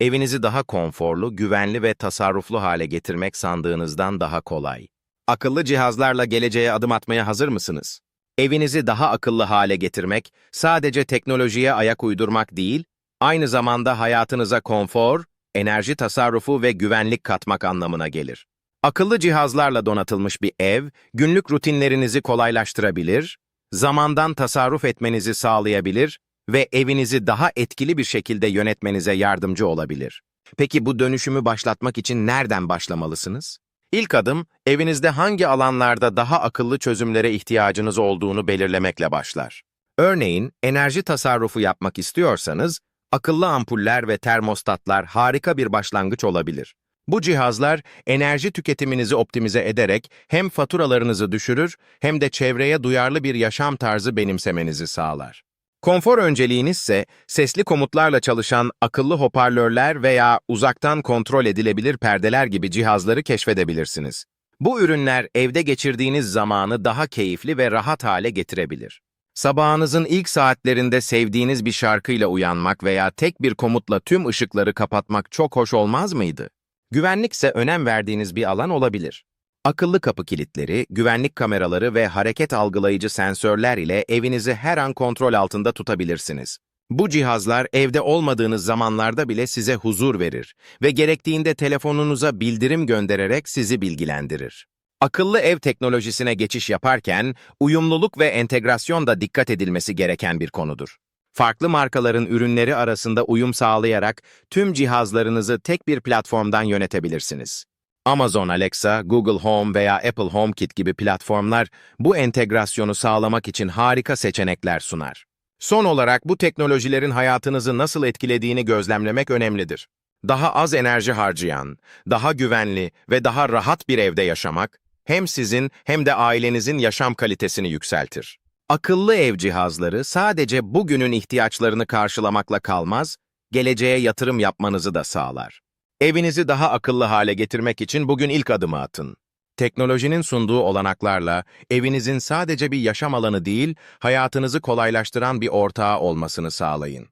evinizi daha konforlu, güvenli ve tasarruflu hale getirmek sandığınızdan daha kolay. Akıllı cihazlarla geleceğe adım atmaya hazır mısınız? Evinizi daha akıllı hale getirmek, sadece teknolojiye ayak uydurmak değil, aynı zamanda hayatınıza konfor, enerji tasarrufu ve güvenlik katmak anlamına gelir. Akıllı cihazlarla donatılmış bir ev, günlük rutinlerinizi kolaylaştırabilir, zamandan tasarruf etmenizi sağlayabilir ve evinizi daha etkili bir şekilde yönetmenize yardımcı olabilir. Peki bu dönüşümü başlatmak için nereden başlamalısınız? İlk adım, evinizde hangi alanlarda daha akıllı çözümlere ihtiyacınız olduğunu belirlemekle başlar. Örneğin, enerji tasarrufu yapmak istiyorsanız, akıllı ampuller ve termostatlar harika bir başlangıç olabilir. Bu cihazlar enerji tüketiminizi optimize ederek hem faturalarınızı düşürür hem de çevreye duyarlı bir yaşam tarzı benimsemenizi sağlar. Konfor önceliğiniz ise sesli komutlarla çalışan akıllı hoparlörler veya uzaktan kontrol edilebilir perdeler gibi cihazları keşfedebilirsiniz. Bu ürünler evde geçirdiğiniz zamanı daha keyifli ve rahat hale getirebilir. Sabahınızın ilk saatlerinde sevdiğiniz bir şarkıyla uyanmak veya tek bir komutla tüm ışıkları kapatmak çok hoş olmaz mıydı? Güvenlikse önem verdiğiniz bir alan olabilir. Akıllı kapı kilitleri, güvenlik kameraları ve hareket algılayıcı sensörler ile evinizi her an kontrol altında tutabilirsiniz. Bu cihazlar evde olmadığınız zamanlarda bile size huzur verir ve gerektiğinde telefonunuza bildirim göndererek sizi bilgilendirir. Akıllı ev teknolojisine geçiş yaparken uyumluluk ve entegrasyon da dikkat edilmesi gereken bir konudur. Farklı markaların ürünleri arasında uyum sağlayarak tüm cihazlarınızı tek bir platformdan yönetebilirsiniz. Amazon Alexa, Google Home veya Apple HomeKit gibi platformlar bu entegrasyonu sağlamak için harika seçenekler sunar. Son olarak bu teknolojilerin hayatınızı nasıl etkilediğini gözlemlemek önemlidir. Daha az enerji harcayan, daha güvenli ve daha rahat bir evde yaşamak, hem sizin hem de ailenizin yaşam kalitesini yükseltir. Akıllı ev cihazları sadece bugünün ihtiyaçlarını karşılamakla kalmaz, geleceğe yatırım yapmanızı da sağlar. Evinizi daha akıllı hale getirmek için bugün ilk adımı atın. Teknolojinin sunduğu olanaklarla evinizin sadece bir yaşam alanı değil, hayatınızı kolaylaştıran bir ortağı olmasını sağlayın.